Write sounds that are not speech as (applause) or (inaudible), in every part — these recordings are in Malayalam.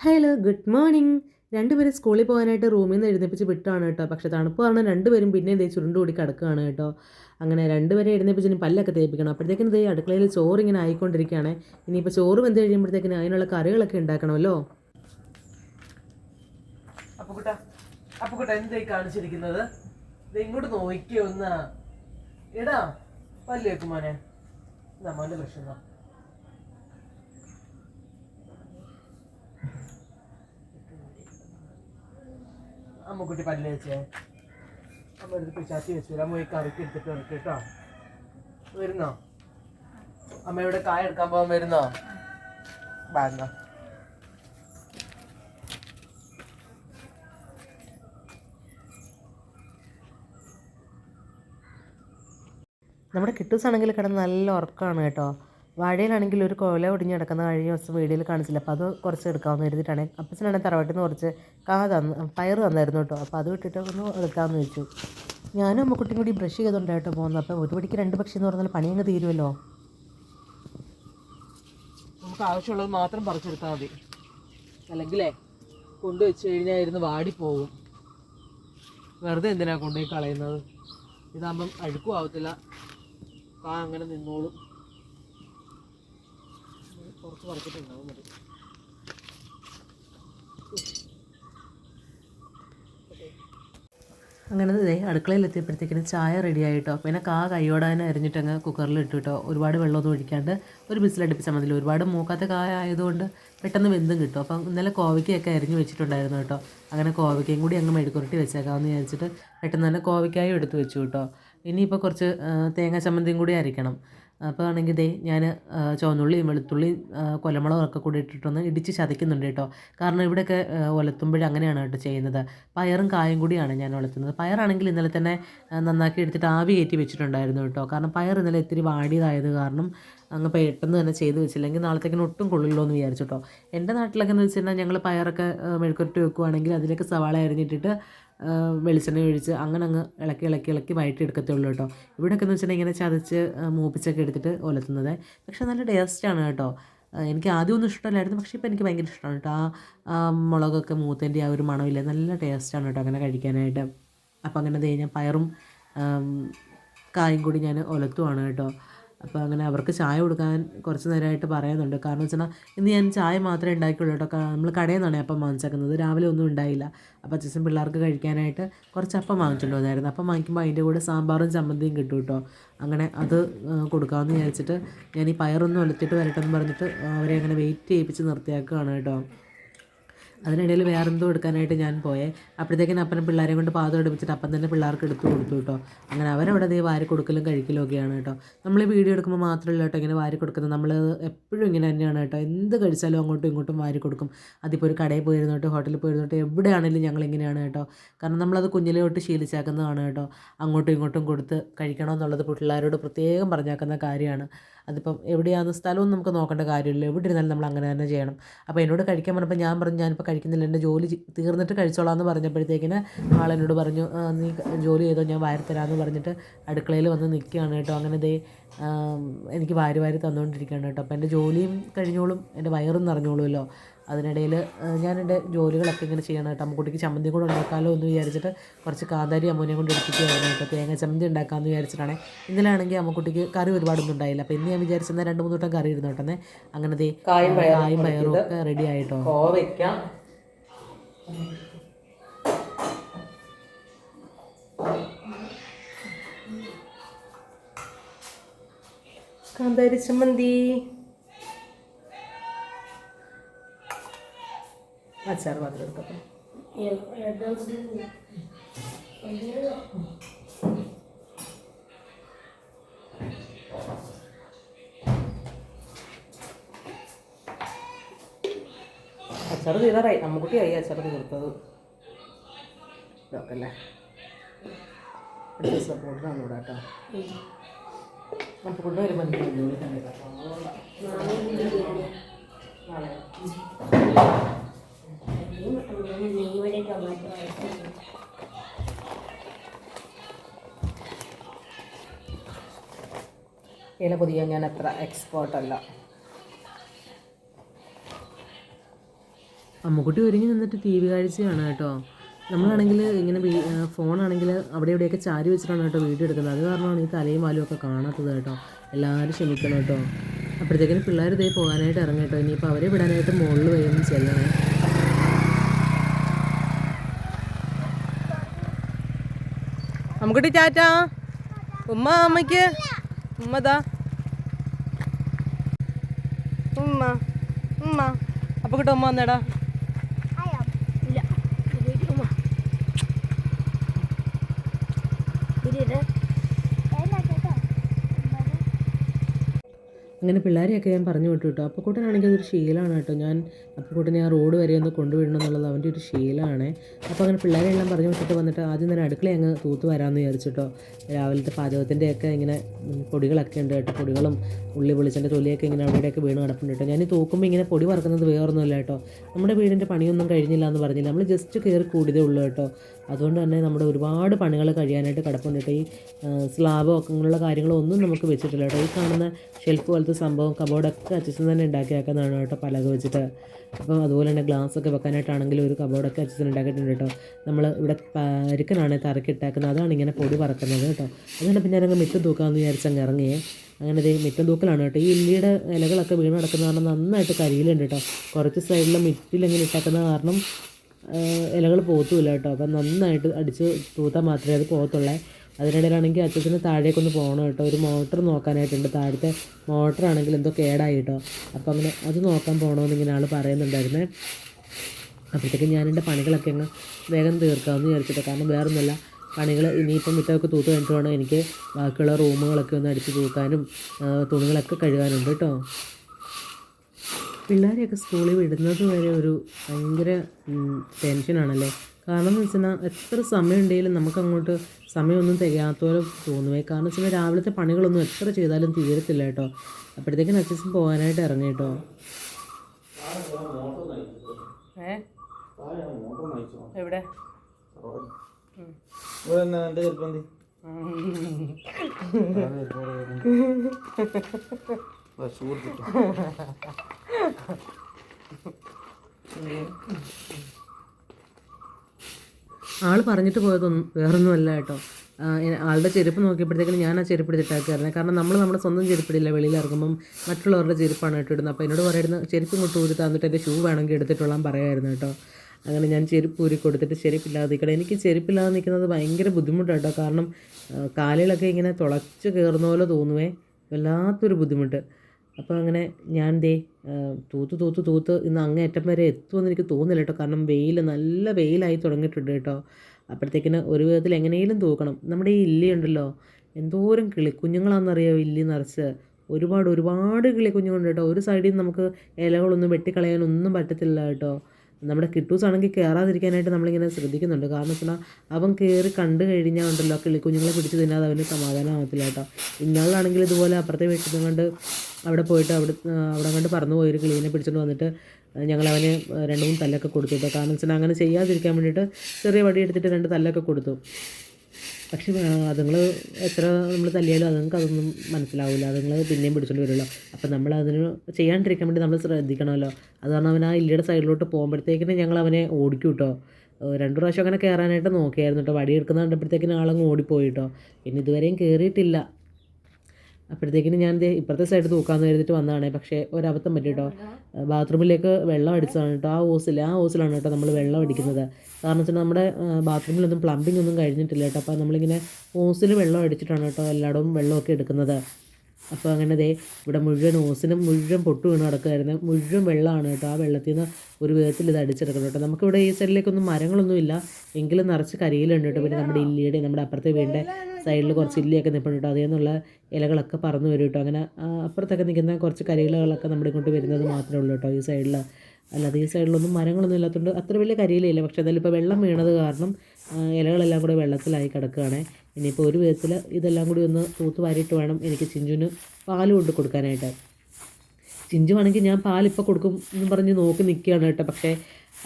ഹലോ ഗുഡ് മോർണിംഗ് രണ്ടുപേരും സ്കൂളിൽ പോകാനായിട്ട് റൂമിൽ നിന്ന് എഴുന്നേപ്പിച്ച് വിട്ടാണ് കേട്ടോ. പക്ഷേ തണുപ്പ് കാരണം രണ്ടുപേരും പിന്നെ ഇതേ ചുരുണ്ടുകൂടി കിടക്കുകയാണ് കേട്ടോ. അങ്ങനെ രണ്ടുപേരെ എഴുന്നേപ്പിച്ച് ഇനി പല്ലൊക്കെ തേപ്പിക്കണം. അപ്പോഴത്തേക്കിനും ഇതേ അടുക്കളയിൽ ചോറ് ഇങ്ങനെ ആയിക്കൊണ്ടിരിക്കുകയാണ്. ഇനിയിപ്പോൾ ചോറ് വെന്ത് കഴിയുമ്പോഴത്തേക്കിന് അതിനുള്ള കറികളൊക്കെ ഉണ്ടാക്കണമല്ലോ. അപ്പുക്കുട്ട അപ്പുക്കുട്ട എന്തായി കാണിച്ചിരിക്കുന്നത്? ഇങ്ങോട്ട് നോക്കിയോ ഒന്ന് എടാ പല്ലേക്കുമാനെ നമ്മളുടെ മോനെ എന്നാ മോന്റെ ബ്രഷ് എന്നാ അമ്മുക്കുട്ടി പല്ല് വെച്ചേ അമ്മ എടുത്ത് ചാത്തി വെച്ചു. അമ്മ ഈ കറിക്ക് എടുത്തിട്ട് ഇറക്കി കേട്ടോ. വരുന്നോ? അമ്മ ഇവിടെ കായ എടുക്കാൻ പോകാൻ വരുന്നോ? ബാ നമ്മുടെ കിട്ടൂസ് ആണെങ്കിൽ കിടന്ന് നല്ല ഉറക്കമാണ് കേട്ടോ. വാഴയിലാണെങ്കിൽ ഒരു കുല ഒടിഞ്ഞ് കിടക്കുന്ന കഴിഞ്ഞ ദിവസം വീഡിയോയിൽ കാണിച്ചില്ല. അപ്പോൾ അത് കുറച്ച് എടുക്കാമെന്ന് കരുതിയിട്ടാണ്. അപ്പച്ചനാണെങ്കിൽ തറവാട്ടിൽ നിന്ന് കുറച്ച് കാ തന്ന് പയർ തന്നായിരുന്നു കേട്ടോ. അപ്പോൾ അത് വിട്ടിട്ട് ഒന്ന് എടുക്കാമെന്ന് വെച്ചു ഞാനും അമ്മക്കുട്ടിയും കൂടി ബ്രഷ് ചെയ്തുകൊണ്ടായിട്ടോ പോകുന്നത്. അപ്പോൾ ഒരു പടിക്ക് രണ്ട് പക്ഷി എന്ന് പറഞ്ഞാൽ പണിയങ്ങ് തീരുമല്ലോ. നമുക്ക് ആവശ്യമുള്ളത് മാത്രം പറിച്ചെടുത്താൽ മതി. അല്ലെങ്കിലേ കൊണ്ടുവച്ച് കഴിഞ്ഞാൽ ഇരുന്ന് വാടിപ്പോവും വെറുതെ എന്തിനാണ് കൊണ്ടുപോയി കളയുന്നത്? ഇതാകുമ്പം അഴുക്കും ആവത്തില്ല. കാ അങ്ങനെ നിന്നോളും. കുറച്ച് പറിച്ചിട്ടുണ്ടാവും മതി അങ്ങനെ ദേ അടുക്കളയിൽ എത്തിയപ്പോഴത്തേക്കിനും ചായ റെഡി ആയിട്ടോ. പിന്നെ കാ കൈയോടാനും അരിഞ്ഞിട്ട് അങ്ങ് കുക്കറിൽ ഇട്ടു കേട്ടോ ഒരുപാട് വെള്ളമൊന്നും ഒഴിക്കാണ്ട് ഒരു ബിസിലടുപ്പിച്ചാൽ മതി. ഒരുപാട് മൂക്കാത്ത കായ ആയതുകൊണ്ട് പെട്ടെന്ന് വെന്തും കിട്ടും. അപ്പം ഇന്നലെ കോവയ്ക്കൊക്കെ അരിഞ്ഞ് വെച്ചിട്ടുണ്ടായിരുന്നു കേട്ടോ അങ്ങനെ കോവയ്ക്കയും കൂടി അങ്ങ് മെഴുക്കുരുട്ടി വെച്ചേക്കാമെന്ന് വിചാരിച്ചിട്ട് പെട്ടെന്ന് തന്നെ കോവയ്ക്കായും എടുത്ത് വെച്ചു കേട്ടോ ഇനിയിപ്പോൾ കുറച്ച് തേങ്ങ ചമ്മന്തിയും കൂടി അരയ്ക്കണം. അപ്പോൾ ആണെങ്കിൽ ദേ ഞാൻ ചുവന്നുള്ളിയും വെളുത്തുള്ളിയും കൊലമുളകും ഒക്കെ കൂടി ഇട്ടിട്ടൊന്ന് ഇടിച്ച് ചതയ്ക്കുന്നുണ്ട് കേട്ടോ. കാരണം ഇവിടെയൊക്കെ ഒലത്തുമ്പോൾ അങ്ങനെയാണ് കേട്ടോ ചെയ്യുന്നത്. പയറും കായും കൂടിയാണ് ഞാൻ ഒലത്തുന്നത്. പയറാണെങ്കിൽ ഇന്നലെ തന്നെ നന്നാക്കി എടുത്തിട്ട് ആവി കയറ്റി വെച്ചിട്ടുണ്ടായിരുന്നു കേട്ടോ. കാരണം പയർ ഇന്നലെ ഇത്തിരി വാടിയതായത് കാരണം അങ്ങ് പെട്ടെന്ന് തന്നെ ചെയ്ത് വെച്ചില്ലെങ്കിൽ നാളത്തേക്കിന് ഒട്ടും കൊള്ളില്ലോ എന്ന് വിചാരിച്ചു കേട്ടോ. എന്റെ നാട്ടിലൊക്കെ എന്ന് വെച്ചിട്ടുണ്ടെങ്കിൽ ഞങ്ങൾ പയറൊക്കെ മെഴുക്കുരുട്ടി വെക്കുവാണെങ്കിൽ അതിലേക്ക് സവാള അരിഞ്ഞിട്ടിട്ട് വെളിച്ചെണ്ണ ഒഴിച്ച് അങ്ങനെ അങ്ങ് ഇളക്കി ഇളക്കി ഇളക്കി വയറ്റി എടുക്കത്തുള്ളൂ കേട്ടോ. ഇവിടെയൊക്കെ എന്ന് വെച്ചിട്ടുണ്ടെങ്കിൽ ഇങ്ങനെ ചതച്ച് മൂപ്പിച്ചൊക്കെ എടുത്തിട്ട് ഒലത്തുന്നത്. പക്ഷേ നല്ല ടേസ്റ്റാണ് കേട്ടോ. എനിക്ക് ആദ്യം ഒന്നും ഇഷ്ടമല്ലായിരുന്നു. പക്ഷേ ഇപ്പോൾ എനിക്ക് ഭയങ്കര ഇഷ്ടമാണ് കേട്ടോ. ആ മുളകൊക്കെ മൂത്തതിന്റെ ആ ഒരു മണമില്ല? നല്ല ടേസ്റ്റാണ് കേട്ടോ അങ്ങനെ കഴിക്കാനായിട്ട്. അപ്പോൾ അങ്ങനെ ഞാൻ പയറും കായും കൂടി ഞാൻ ഒലത്തുവാണ് കേട്ടോ. അപ്പോൾ അങ്ങനെ അവർക്ക് ചായ കൊടുക്കാൻ കുറച്ച് നേരമായിട്ട് പറയുന്നുണ്ട്. കാരണം വെച്ചാൽ ഇന്ന് ഞാൻ ചായ മാത്രമേ ഉണ്ടാക്കിയുള്ളൂ കേട്ടോ. നമ്മൾ കടയിൽ നിന്നാണ് അപ്പം വാങ്ങിച്ചേക്കുന്നത്. രാവിലെ ഒന്നും ഉണ്ടായില്ല. അപ്പോൾ അച്ഛൻ പിള്ളേർക്ക് കഴിക്കാനായിട്ട് കുറച്ച് അപ്പം വാങ്ങിച്ചിട്ട് വന്നായിരുന്നു അപ്പം വാങ്ങിക്കുമ്പോൾ അതിന്റെ കൂടെ സാമ്പാറും ചമ്മന്തിയും കിട്ടും കേട്ടോ. അങ്ങനെ അത് കൊടുക്കാമെന്ന് വിചാരിച്ചിട്ട് ഞാൻ ഈ പയറൊന്നും ഒലത്തിട്ട് വരട്ടെന്ന് പറഞ്ഞിട്ട് അവരെ അങ്ങനെ വെയിറ്റ് ചെയ്യിപ്പിച്ച് നിർത്തിയാക്കുകയാണ് കേട്ടോ. അതിനിടയിൽ വേറെന്തോ എടുക്കാനായിട്ട് ഞാൻ പോയെ. അപ്പോഴത്തേക്കിനും അപ്പനും പിള്ളേരെ കൊണ്ട് പാത്രം എടുപ്പിച്ചിട്ട് അപ്പം തന്നെ പിള്ളേർക്ക് എടുത്തു കൊടുത്തു കേട്ടോ. അങ്ങനെ അവരവിടെ ദേ വാരി കൊടുക്കലും കഴിക്കലും ഒക്കെയാണ് കേട്ടോ. നമ്മൾ വീഡിയോ എടുക്കുമ്പോൾ മാത്രമല്ല കേട്ടോ ഇങ്ങനെ വാരി കൊടുക്കുന്നത്. നമ്മൾ എപ്പോഴും ഇങ്ങനെ തന്നെയാണ് കേട്ടോ. എന്ത് കഴിച്ചാലും അങ്ങോട്ടും ഇങ്ങോട്ടും വാരി കൊടുക്കും. അതിപ്പോൾ ഒരു കടയിൽ പോയിരുന്നോട്ട് ഹോട്ടലിൽ പോയിരുന്നോട്ട് എവിടെയാണെങ്കിലും ഞങ്ങൾ ഇങ്ങനെയാണ് കേട്ടോ. കാരണം നമ്മളത് കുഞ്ഞിലെ തൊട്ട് ശീലിച്ചാക്കുന്നതാണ് കേട്ടോ. അങ്ങോട്ടും ഇങ്ങോട്ടും കൊടുത്ത് കഴിക്കണമെന്നുള്ളത് പിള്ളേരോട് പ്രത്യേകം പറഞ്ഞാക്കുന്ന കാര്യമാണ്. അതിപ്പം എവിടെയാണ് സ്ഥലവും നമുക്ക് നോക്കേണ്ട കാര്യമില്ല. എവിടെ ഇരുന്നാലും നമ്മൾ അങ്ങനെ തന്നെ ചെയ്യണം. അപ്പോൾ എന്നോട് കഴിക്കാൻ പറഞ്ഞപ്പോൾ ഞാൻ പറഞ്ഞു ഞാനിപ്പോൾ കഴിക്കുന്നില്ല. എന്റെ ജോലി തീർന്നിട്ട് കഴിച്ചോളാം എന്ന് പറഞ്ഞപ്പോഴത്തേക്കിന് ആളെന്നോട് പറഞ്ഞു "ആ, നീ ജോലി ചെയ്തോ ഞാൻ വാരിത്തരാമെന്ന് പറഞ്ഞിട്ട് അടുക്കളയിൽ വന്ന് നിൽക്കുകയാണ് കേട്ടോ. അങ്ങനെ ദേ എനിക്ക് വാരി വാരി തന്നുകൊണ്ടിരിക്കുകയാണ് കേട്ടോ. അപ്പോൾ എന്റെ ജോലിയും കഴിഞ്ഞോളും എന്റെ വയറും നിറഞ്ഞോളുമല്ലോ. അതിനിടയിൽ ഞാൻ എന്റെ ജോലികളൊക്കെ ഇങ്ങനെ ചെയ്യണം കേട്ടോ. അമ്മക്കുട്ടിക്ക് ചമ്മന്തി കൂടെ ഉണ്ടാക്കാമല്ലോ എന്ന് വിചാരിച്ചിട്ട് കുറച്ച് കാന്താരി അമ്മൂനെ കൊണ്ട് എടുപ്പിക്കുകയായിരുന്നു കേട്ടോ. തേങ്ങ ചമ്മന്തി ഉണ്ടാക്കാമെന്ന് വിചാരിച്ചിട്ടാണ്. ഇന്നലാണെങ്കിൽ അമ്മക്കുട്ടിക്ക് കറി ഒരുപാടൊന്നും ഉണ്ടായില്ല. അപ്പോൾ ഇന്ന് ഞാൻ വിചാരിച്ചെന്നാൽ രണ്ട് മൂന്ന് വട്ടം കറി ഇരുന്നു അങ്ങനത്തെ കായും പയറും ഒക്കെ റെഡി ആയിട്ടോ. കോവയ്ക്ക. കാന്താരി ചമ്മന്തി അച്ചാർ മാത്രം എടുക്കട്ടെ. അച്ചാർ തീരാറായി. അമ്മക്കുട്ടിയായി അച്ചാർ തീർത്തത്. അല്ലേ? അടുത്ത സപ്പോർട്ടാണ് ഇവിടെ കേട്ടോ. നമുക്ക് കൊണ്ടുവരുമ്പോൾ എനിക്ക് ജോലി തന്നെ കേട്ടോ നാളെ ഇവിടെ ടൊമാറ്റോ ഇല പൊതിയാൻ ഞാൻ അത്ര എക്സ്പേർട്ട് അമ്മുക്കുട്ടി ഒരുങ്ങി നിന്നിട്ട് ടി വി കാഴ്ചയാണ് കേട്ടോ. നമ്മളാണെങ്കിൽ ഇങ്ങനെ ഫോണാണെങ്കിൽ അവിടെ ഇവിടെയൊക്കെ ചാരി വെച്ചിട്ടാണ് കേട്ടോ വീഡിയോ എടുക്കുന്നത്. അത് കാരണമാണ് ഈ തലയും വാലും ഒക്കെ കാണാത്തത് കേട്ടോ. എല്ലാവരും ക്ഷമിക്കണം കേട്ടോ. അപ്പോഴത്തേക്കിനും പിള്ളേർ ഇതേ പോകാനായിട്ട് ഇറങ്ങി കേട്ടോ. ഇനിയിപ്പോൾ അവരെ വിടാനായിട്ട് മുകളിൽ വരും ചെല്ലണേ നമുക്കിട്ട് ചാറ്റ ഉമ്മ അമ്മയ്ക്ക്? ഉമ്മതാ ഉമ്മ ഉമ്മ. അപ്പൊ കിട്ടും ഉമ്മ വന്നേടാ. അങ്ങനെ പിള്ളേരെയൊക്കെ ഞാൻ പറഞ്ഞു വിട്ടു കേട്ടോ. അപ്പക്കൂട്ടനാണെങ്കിൽ അതൊരു ശീലമാണ് കേട്ടോ. ഞാൻ അപ്പക്കൂട്ടനെ ആ റോഡ് വരെ ഒന്ന് കൊണ്ടുവിടണം എന്നുള്ളത് അവന്റെ ഒരു ശീലമാണ്. അപ്പോൾ അങ്ങനെ പിള്ളേരെല്ലാം പറഞ്ഞു വിട്ടിട്ട് വന്നിട്ട് ആദ്യം തന്നെ അടുക്കള അങ്ങ് തൂത്ത് വരാമെന്ന് വിചാരിച്ചിട്ടോ രാവിലത്തെ പാചകത്തിന്റെയൊക്കെ ഇങ്ങനെ പൊടികളൊക്കെ ഉണ്ട് കേട്ടോ. പൊടികളും ഉള്ളി പൊളിച്ചതിന്റെ തൊലിയൊക്കെ ഇങ്ങനെ അവിടെയൊക്കെ വീണ് കിടപ്പുണ്ട് കേട്ടോ. ഞാൻ ഈ തൂക്കുമ്പോൾ ഇങ്ങനെ പൊടി വറക്കുന്നത് വേറൊന്നുമില്ല കേട്ടോ. നമ്മുടെ വീടിന്റെ പണിയൊന്നും കഴിഞ്ഞില്ല എന്ന് പറഞ്ഞില്ല. നമ്മൾ ജസ്റ്റ് കയറി കൂടിയതേ ഉള്ളൂ കേട്ടോ. അതുകൊണ്ട് തന്നെ നമ്മുടെ ഒരുപാട് പണികൾ കഴിയാനായിട്ട് കിടപ്പുണ്ട് കേട്ടോ. ഈ സ്ലാബോ അങ്ങനെയുള്ള കാര്യങ്ങളോ ഒന്നും നമുക്ക് വെച്ചിട്ടില്ല കേട്ടോ. ഈ കാണുന്ന ഷെൽഫ് പോലത്തെ സംഭവം കബോർഡൊക്കെ അച്ഛൻ തന്നെ ഉണ്ടാക്കിയാക്കുന്നതാണ് കേട്ടോ പലക വെച്ചിട്ട്. അപ്പോൾ അതുപോലെ തന്നെ ഗ്ലാസ് ഒക്കെ വെക്കാനായിട്ടാണെങ്കിലും ഒരു കബോർഡൊക്കെ അച്ഛൻ ഉണ്ടാക്കിയിട്ടുണ്ട് കേട്ടോ. നമ്മൾ ഇവിടെ പരുക്കനാണ് തറക്കിട്ടാക്കുന്നത്. അതാണ് ഇങ്ങനെ പൊടി പറക്കുന്നത് കേട്ടോ. അതുകൊണ്ട് പിന്നെ ഞാനങ്ങ് മിറ്റം തൂക്കാമെന്ന് വിചാരിച്ചങ്ങ് ഇറങ്ങിയേ. അങ്ങനെ ഇതേ മിറ്റം തൂക്കലാണ് കേട്ടോ. ഈ ഇല്ലിയുടെ ഇലകളൊക്കെ വീണ് നടക്കുന്ന കാരണം നന്നായിട്ട് കരിയിലുണ്ട് കേട്ടോ. കുറച്ച് സൈഡിലെ മിറ്റിലിങ്ങനെ ഇട്ടാക്കുന്ന കാരണം ഇലകൾ പോത്തുമില്ല കേട്ടോ. അപ്പം നന്നായിട്ട് അടിച്ച് തൂത്താൽ മാത്രമേ അത് പോകത്തുള്ളേ. അതിനിടയിലാണെങ്കിൽ അച്ചച്ചന് താഴേക്കൊന്ന് പോകണം കേട്ടോ. ഒരു മോട്ടർ നോക്കാനായിട്ടുണ്ട്. താഴത്തെ മോട്ടറാണെങ്കിൽ എന്തോ കേടായി കേട്ടോ അപ്പോൾ അങ്ങനെ അത് നോക്കാൻ പോകണമെന്ന് ഇങ്ങനെ ആൾ പറയുന്നുണ്ടായിരുന്നേ. അപ്പോഴത്തേക്കും ഞാൻ എന്റെ പണികളൊക്കെ അങ്ങ് വേഗം തീർക്കാമെന്ന് വിചാരിച്ചിട്ട്. കാരണം വേറൊന്നുമല്ല പണികൾ ഇനിയിപ്പം ഇത്തൊക്കെ തൂത്ത് കഴിഞ്ഞിട്ട് എനിക്ക് ബാക്കിയുള്ള റൂമുകളൊക്കെ ഒന്ന് അടിച്ച് തൂക്കാനും തുണികളൊക്കെ കഴുകാനുണ്ട് കേട്ടോ. പിള്ളേരെയൊക്കെ സ്കൂളിൽ വിടുന്നത് വരെ ഒരു ഭയങ്കര ടെൻഷനാണല്ലേ കാരണം എന്ന് വെച്ചാൽ എത്ര സമയം ഉണ്ടെങ്കിലും നമുക്ക് അങ്ങോട്ട് സമയമൊന്നും തികയാത്തപോലെ തോന്നുവേ. കാരണം വെച്ചാൽ രാവിലത്തെ പണികളൊന്നും എത്ര ചെയ്താലും തീരത്തില്ല കേട്ടോ. അപ്പോഴത്തേക്കും അച്ഛൻ പോകാനായിട്ട് ഇറങ്ങി കേട്ടോ. എവിടെ? (laughs) ആൾ പറഞ്ഞിട്ട് പോയതൊന്നും വേറൊന്നുമല്ല കേട്ടോ. ആളുടെ ചെരുപ്പ് നോക്കിയപ്പോഴത്തേക്കും ഞാൻ ആ ചെരുപ്പ് എടുത്തിട്ടാക്കായിരുന്നു കാരണം നമ്മൾ നമ്മുടെ സ്വന്തം ചെരുപ്പിടില്ല വെളിയിൽ ഇറങ്ങുമ്പം മറ്റുള്ളവരുടെ ചെരുപ്പാണ് കേട്ടോ ഇടുന്നത് അപ്പോൾ എന്നോട് പറയുന്നത് ചെരുപ്പ് ഇങ്ങോട്ട് ഊരി തന്നിട്ട് എന്റെ ഷൂ വേണമെങ്കിൽ എടുത്തിട്ടുള്ളാൻ പറയായിരുന്നു കേട്ടോ. അങ്ങനെ ഞാൻ ചെരുപ്പ് ഊരി കൊടുത്തിട്ട് ചെരുപ്പില്ലാതെ നിൽക്കണം. എനിക്ക് ചെരുപ്പില്ലാതെ നിൽക്കുന്നത് ഭയങ്കര ബുദ്ധിമുട്ടാണ് കേട്ടോ. കാരണം കാലുകളൊക്കെ ഇങ്ങനെ തുളച്ച് കയറുന്ന പോലെ തോന്നുവേ. വല്ലാത്തൊരു ബുദ്ധിമുട്ട്. അപ്പോൾ അങ്ങനെ ഞാൻ ദേ തൂത്ത് തൂത്ത് തൂത്ത് ഇന്ന് അങ്ങേറ്റം വരെ എത്തുമെന്ന് എനിക്ക് തോന്നുന്നില്ല കേട്ടോ. കാരണം വെയിൽ നല്ല വെയിലായി തുടങ്ങിയിട്ടുണ്ട് കേട്ടോ. അപ്പോഴത്തേക്കിന് ഒരു വിധത്തിൽ എങ്ങനെയും തൂക്കണം. നമ്മുടെ ഈ ഇല്ലി ഉണ്ടല്ലോ എന്തോരം കിളി കുഞ്ഞുങ്ങളാണെന്നറിയോ ഇല്ലി നിറച്ച്? ഒരുപാട് ഒരുപാട് കിളി കുഞ്ഞുങ്ങളുണ്ട് കേട്ടോ. ഒരു സൈഡിൽ നമുക്ക് ഇലകളൊന്നും വെട്ടിക്കളയാനൊന്നും പറ്റത്തില്ല കേട്ടോ. നമ്മുടെ കിട്ടൂസ് ആണെങ്കിൽ കയറാതിരിക്കാനായിട്ട് നമ്മളിങ്ങനെ ശ്രദ്ധിക്കുന്നുണ്ട്. കാരണം വെച്ചാൽ അവൻ കയറി കണ്ടു കഴിഞ്ഞാൽ ഉണ്ടല്ലോ കിളി കുഞ്ഞുങ്ങളെ പിടിച്ച് തിന്നാതെ അവന് സമാധാനമാകത്തില്ല കേട്ടോ. ഇന്നാളാണെങ്കിൽ ഇതുപോലെ അപ്പുറത്തെ വീട്ടിൽ കണ്ട് അവിടെ പോയിട്ട് അവിടെ അവിടെ കണ്ട് പറന്നു പോയൊരു കിളീനെ പിടിച്ചിട്ട് വന്നിട്ട് ഞങ്ങൾ അവന് രണ്ട് മൂന്ന് തല്ലൊക്കെ കൊടുത്തു. കേട്ടോ കാരണം വെച്ചാൽ അങ്ങനെ ചെയ്യാതിരിക്കാൻ വേണ്ടിയിട്ട് ചെറിയ വടി എടുത്തിട്ട് രണ്ട് തല്ലൊക്കെ കൊടുത്തു. പക്ഷേ അതുങ്ങൾ എത്ര നമ്മൾ തല്ലിയാലും അതുങ്ങൾക്ക് അതൊന്നും മനസ്സിലാവില്ല അതുങ്ങൾ പിന്നെയും പിടിച്ചോണ്ട് വരുമല്ലോ അപ്പം നമ്മൾ അതിന് ചെയ്യാണ്ടിരിക്കാൻ വേണ്ടി നമ്മൾ ശ്രദ്ധിക്കണമല്ലോ. അത് കാരണം അവൻ ആ ഇല്ലിയുടെ സൈഡിലോട്ട് പോകുമ്പോഴത്തേക്കിന് ഞങ്ങൾ അവനെ ഓടിക്കും കേട്ടോ രണ്ട് പ്രാവശ്യം അങ്ങനെ കയറാനായിട്ട് നോക്കിയായിരുന്നു കേട്ടോ വടി എടുക്കുന്ന കണ്ടപ്പോഴത്തേക്കിന് ആളങ്ങ് ഓടിപ്പോയി കേട്ടോ പിന്നെ ഇതുവരെയും കയറിയിട്ടില്ല അപ്പോഴത്തേക്കിന് ഞാൻ ഇപ്പുറത്തെ സൈഡ് തൂക്കാമെന്ന് കരുതിട്ട് വന്നതാണ്. പക്ഷേ ഒരബദ്ധം പറ്റി കേട്ടോ ബാത്റൂമിലേക്ക് വെള്ളം അടിച്ചതാണ് കേട്ടോ. ആ ഹോസിൽ ആ ഹോസിലാണ് കേട്ടോ നമ്മൾ വെള്ളം അടിക്കുന്നത്. കാരണം വെച്ചാൽ നമ്മുടെ ബാത്റൂമിലൊന്നും പ്ലംബിംഗ് ഒന്നും കഴിഞ്ഞിട്ടില്ല കേട്ടോ. അപ്പോൾ നമ്മളിങ്ങനെ ഹോസിൽ വെള്ളം അടിച്ചിട്ടാണ് കേട്ടോ എല്ലായിടവും വെള്ളമൊക്കെ എടുക്കുന്നത്. അപ്പോൾ അങ്ങനെ ദേ ഇവിടെ മുഴുവൻ ഓസിനും മുഴുവൻ പൊട്ട് വീണ് കിടക്കുമായിരുന്നു മുഴുവൻ വെള്ളമാണ് കേട്ടോ ആ വെള്ളത്തിൽ നിന്ന് ഒരു വിധത്തിൽ ഇത് അടിച്ചെടുക്കണം കേട്ടോ. നമുക്കിവിടെ ഈ സൈഡിലേക്കൊന്നും മരങ്ങളൊന്നും ഇല്ല. എങ്കിലും നിറച്ച് കരിയിലുണ്ട് കേട്ടോ. പിന്നെ നമ്മുടെ ഇല്ലിയുടെ നമ്മുടെ അപ്പുറത്തെ വീടിന്റെ സൈഡിൽ കുറച്ച് ഇല്ലിയൊക്കെ നിൽപ്പുണ്ട് കേട്ടോ. അതിൽ നിന്നുള്ള ഇലകളൊക്കെ പറന്നു വരും കേട്ടോ. അങ്ങനെ അപ്പുറത്തൊക്കെ നിൽക്കുന്ന കുറച്ച് കരിയിലകളൊക്കെ നമ്മുടെ ഇങ്ങോട്ട് വരുന്നത് മാത്രമേ ഉള്ളൂ കേട്ടോ ഈ സൈഡിൽ. അല്ലാതെ ഈ സൈഡിലൊന്നും മരങ്ങളൊന്നും ഇല്ലാത്തതുകൊണ്ട് അത്ര വലിയ കരിയിലില്ല പക്ഷേ അതിലിപ്പോൾ വെള്ളം വീണത് കാരണം ഇലകളെല്ലാം കൂടെ വെള്ളത്തിലായി കിടക്കുകയാണ് ഇനിയിപ്പോൾ ഒരു വിധത്തിൽ ഇതെല്ലാം കൂടി ഒന്ന് തൂത്ത് വാരിയിട്ട് വേണം എനിക്ക് ചിഞ്ചുവിന് പാൽ കൊണ്ട് കൊടുക്കാനായിട്ട്. ചിഞ്ചു ആണെങ്കിൽ ഞാൻ പാലിപ്പോൾ കൊടുക്കും എന്ന് പറഞ്ഞ് നോക്കി നിൽക്കുകയാണ് കേട്ടോ. പക്ഷേ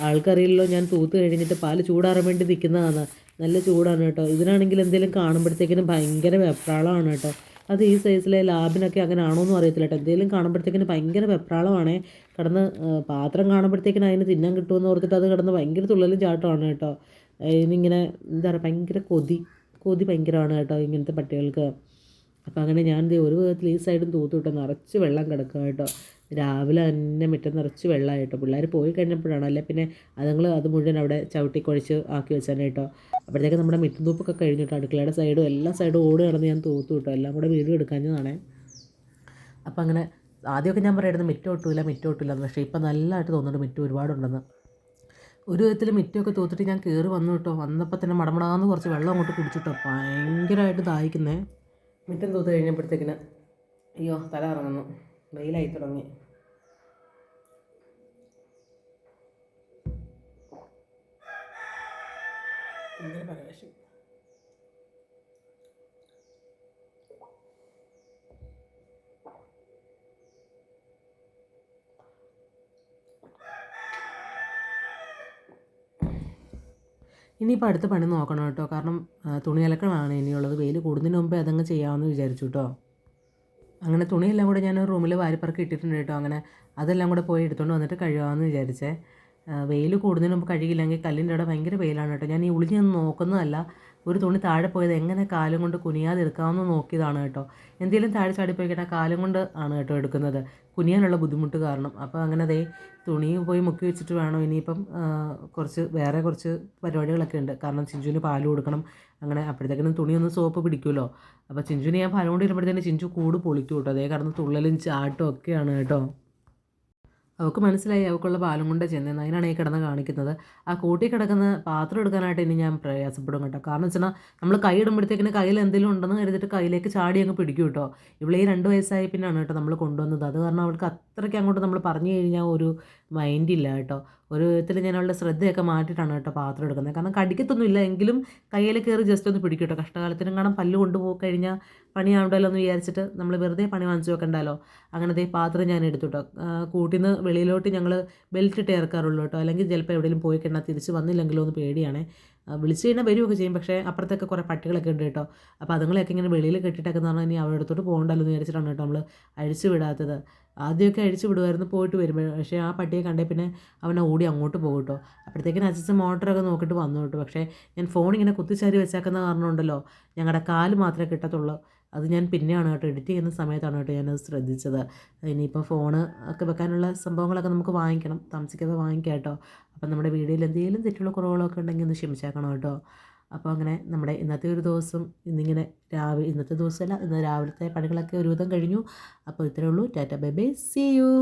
ആൾക്കറിയില്ലല്ലോ ഞാൻ തൂത്ത് കഴിഞ്ഞിട്ട് പാൽ ചൂടാറാൻ വേണ്ടി നിൽക്കുന്നതാണ് നല്ല ചൂടാണ് കേട്ടോ. ഇതിനാണെങ്കിൽ എന്തെങ്കിലും കാണുമ്പോഴത്തേക്കിനും ഭയങ്കര വെപ്രാളമാണ് കേട്ടോ. അത് ഈ സൈസിലെ ലാബിനൊക്കെ അങ്ങനെ ആണോ എന്ന് അറിയത്തില്ല കേട്ടോ. എന്തെങ്കിലും കാണുമ്പോഴത്തേക്കിന് ഭയങ്കര വെപ്രാളമാണേ. കിടന്ന് പാത്രം കാണുമ്പോഴത്തേക്കിന് അതിന് തിന്നാൻ കിട്ടുമെന്ന് ഓർത്തിട്ട് അത് കിടന്ന് ഭയങ്കര തുള്ളലും ചാട്ടമാണ് കേട്ടോ. ഇതിനിങ്ങനെ എന്താ പറയുക ഭയങ്കര കൊതി. കൊതി ഭയങ്കരമാണ് കേട്ടോ ഇങ്ങനത്തെ പട്ടികൾക്ക്. അപ്പോൾ അങ്ങനെ ഞാൻ ഒരു വിധത്തിൽ ഈ സൈഡും തൂത്തു വിട്ട് നിറച്ച് വെള്ളം കിടക്കുക കേട്ടോ. രാവിലെ തന്നെ മുറ്റം നിറച്ച് വെള്ളം വെള്ളമായിട്ടോ. പിള്ളേർ പോയി കഴിഞ്ഞപ്പോഴാണ് അല്ലെ പിന്നെ അതുങ്ങൾ അത് മുഴുവൻ അവിടെ ചവിട്ടി കുഴച്ച് ആക്കി വെച്ചാണ് കേട്ടോ. അപ്പോഴത്തേക്ക് നമ്മുടെ മുറ്റം തൂപ്പൊക്കെ കേട്ടോ അടുക്കളയുടെ സൈഡും എല്ലാ സൈഡും ഓടി നടന്ന് ഞാൻ തൂത്തു വിട്ടോ. എല്ലാം കൂടെ വീട് എടുക്കാഞ്ഞതാണേ. അപ്പോൾ അങ്ങനെ ആദ്യമൊക്കെ ഞാൻ പറയായിരുന്നു മിറ്റം ഒട്ടുമില്ല മിറ്റം ഒട്ടില്ല പക്ഷേ ഇപ്പം നല്ലതായിട്ട് തോന്നുന്നുണ്ട് മിറ്റം ഒരുപാടുണ്ടെന്ന്. ഒരു വിധത്തിൽ മിറ്റമൊക്കെ തോത്തിട്ട് ഞാൻ കയറി വന്നു കേട്ടോ വന്നപ്പോൾ തന്നെ മടമടാന്ന് കുറച്ച് വെള്ളം അങ്ങോട്ട് കുടിച്ചിട്ടോ ഭയങ്കരമായിട്ട് ദാഹിക്കുന്നേ. മിറ്റം തൂത്ത് കഴിഞ്ഞപ്പോഴത്തേക്കിന് അയ്യോ തല ഇറങ്ങുന്നു വെയിലായി തുടങ്ങി. ഭയങ്കര ഇനിയിപ്പോൾ അടുത്ത പണി നോക്കണം കേട്ടോ. കാരണം തുണി ഇനിയുള്ളത്. വെയിൽ കൂടുന്നതിന് മുമ്പേ അതങ്ങ് ചെയ്യാമെന്ന് വിചാരിച്ചു കേട്ടോ. അങ്ങനെ തുണിയെല്ലാം കൂടെ ഞാൻ റൂമിൽ വാരിപ്പറക്കി ഇട്ടിട്ടുണ്ട് കേട്ടോ. അങ്ങനെ അതെല്ലാം കൂടെ പോയി എടുത്തുകൊണ്ട് വന്നിട്ട് കഴുകാമെന്ന് വിചാരിച്ചേ. വെയിൽ കൂടുന്നതിന് മുമ്പ് കഴുകിയില്ലെങ്കിൽ കല്ലിന്റെ അവിടെ ഭയങ്കര വെയിലാണ് കേട്ടോ. ഞാൻ ഈ ഉളിഞ്ഞൊന്നും നോക്കുന്നതല്ല. ഒരു തുണി താഴെ പോയത് എങ്ങനെ കാലം കൊണ്ട് കുനിയാതെ എടുക്കാമെന്ന് നോക്കിയതാണ് കേട്ടോ. എന്തെങ്കിലും താഴെ ചാടിപ്പോയി കേട്ടാൽ കാലം കൊണ്ട് ആണ് കേട്ടോ എടുക്കുന്നത്. കുനിയാനുള്ള ബുദ്ധിമുട്ട് കാരണം. അപ്പോൾ അങ്ങനെ അതേ തുണി പോയി മുക്കി വെച്ചിട്ട് വേണം ഇനിയിപ്പം കുറച്ച് വേറെ കുറച്ച് പരിപാടികളൊക്കെ ഉണ്ട്. കാരണം ചിഞ്ചുവിന് പാൽ കൊടുക്കണം. അങ്ങനെ അപ്പോഴത്തേക്കിനും തുണിയൊന്ന് സോപ്പ് പിടിക്കുമല്ലോ. അപ്പോൾ ചിഞ്ചുവിന് ഞാൻ പാൽ ഇരുമ്പോഴത്തേന് ചിഞ്ചു കൂട് പൊളിക്കും കേട്ടോ. അതേ കടന്ന് തുള്ളലും ചാട്ടും ഒക്കെയാണ് കേട്ടോ. അവൾക്ക് മനസ്സിലായി അവൾക്കുള്ള പാലും കൊണ്ട് ചെന്നതെന്ന് അതിനാണ് ഈ കിടന്ന് കാണിക്കുന്നത്. ആ കൂട്ടി കിടക്കുന്ന പാത്രം എടുക്കാനായിട്ട് ഇനി ഞാൻ പ്രയാസപ്പെടും കേട്ടോ. കാരണം വെച്ചാൽ നമ്മൾ കൈ ഇടുമ്പോഴത്തേക്കിന് കയ്യിൽ എന്തെങ്കിലും ഉണ്ടെന്ന് കരുതിട്ട് കയ്യിലേക്ക് ചാടി അങ്ങ് പിടിക്കും കേട്ടോ. ഇവിടെ ഈ രണ്ട് വയസ്സായി പിന്നാണ് കേട്ടോ നമ്മൾ കൊണ്ടുവന്നത്. അത് കാരണം അവൾക്ക് അത്രയ്ക്ക് അങ്ങോട്ട് നമ്മൾ പറഞ്ഞു കഴിഞ്ഞാൽ ഒരു മൈൻഡില്ല കേട്ടോ. ഒരു വിധത്തിൽ ഞാൻ അവളുടെ ശ്രദ്ധയൊക്കെ മാറ്റിയിട്ടാണ് കേട്ടോ പാത്രം എടുക്കുന്നത്. കാരണം കടിക്കത്തൊന്നും ഇല്ല. എങ്കിലും കയ്യിൽ കയറി ജസ്റ്റ് ഒന്ന് പിടിക്കും കേട്ടോ. കഷ്ടകാലത്തിനും കാണാൻ പല്ല് കൊണ്ടുപോയി കഴിഞ്ഞാൽ പണിയാവണ്ടല്ലോ എന്ന് വിചാരിച്ചിട്ട് നമ്മൾ വെറുതെ പണി വാങ്ങിച്ചു വെക്കണ്ടല്ലോ. അങ്ങനത്തെ പാത്രം ഞാൻ എടുത്തു കേട്ടോ. കൂട്ടിൽ നിന്ന് വെളിയിലോട്ട് ഞങ്ങൾ ബെൽറ്റ് ഇട്ട് ഇറക്കാറുള്ളൂ കേട്ടോ. അല്ലെങ്കിൽ ചിലപ്പോൾ എവിടെയെങ്കിലും പോയി കഴിഞ്ഞാൽ തിരിച്ച് വന്നില്ലെങ്കിലോ എന്ന് പേടിയാണേ. വിളിച്ച് കഴിഞ്ഞാൽ വരികയൊക്കെ ചെയ്യും. പക്ഷേ അപ്പുറത്തൊക്കെ കുറേ പട്ടികളൊക്കെ ഉണ്ട് കേട്ടോ. അപ്പോൾ അതുങ്ങളെയൊക്കെ ഇങ്ങനെ വെളിയിൽ കെട്ടിയിട്ടൊക്കെ എന്ന് പറഞ്ഞാൽ ഇനി അവരുടെ അടുത്തോട്ട് പോകണ്ടല്ലോ എന്ന് വിചാരിച്ചിട്ടാണ് കേട്ടോ നമ്മൾ അഴിച്ചു വിടാത്തത്. ആദ്യമൊക്കെ അഴിച്ചു വിടുമായിരുന്നു പോയിട്ട് വരുമ്പോൾ പക്ഷേ ആ പട്ടിയെ കണ്ടേ പിന്നെ അവനെ ഓടി അങ്ങോട്ട് പോകും കേട്ടോ അപ്പോഴത്തേക്കിന് അച്ഛൻ മോട്ടറൊക്കെ നോക്കിയിട്ട് വന്നു കേട്ടോ. പക്ഷേ ഞാൻ ഫോൺ ഇങ്ങനെ കുത്തിച്ചാരി വെച്ചേക്കുന്ന കാരണം ഉണ്ടല്ലോ. ഞങ്ങളുടെ കാൽ മാത്രമേ കിട്ടത്തുള്ളൂ. അത് ഞാൻ പിന്നെയാണ് കേട്ടോ. എഡിറ്റ് ചെയ്യുന്ന സമയത്താണ് കേട്ടോ ഞാനത് ശ്രദ്ധിച്ചത്. ഇനിയിപ്പോൾ ഫോണ് ഒക്കെ വെക്കാനുള്ള സംഭവങ്ങളൊക്കെ നമുക്ക് വാങ്ങിക്കണം. താമസിക്കാതെ വാങ്ങിക്കാം കേട്ടോ. അപ്പം നമ്മുടെ വീഡിയോയിൽ എന്തെങ്കിലും തെറ്റുള്ള കുറവുകളൊക്കെ ഉണ്ടെങ്കിൽ ഒന്ന് ക്ഷമിച്ചേക്കണം കേട്ടോ. അപ്പോൾ അങ്ങനെ നമ്മുടെ ഇന്നത്തെ ഒരു ദിവസം ഇന്നിങ്ങനെ രാവിലെ ഇന്നത്തെ ദിവസമല്ല ഇന്ന് രാവിലത്തെ പണികളൊക്കെ ഒരുവിധം കഴിഞ്ഞു. അപ്പോൾ ഇത്രയേ ഉള്ളൂ. Tata bye bye. See you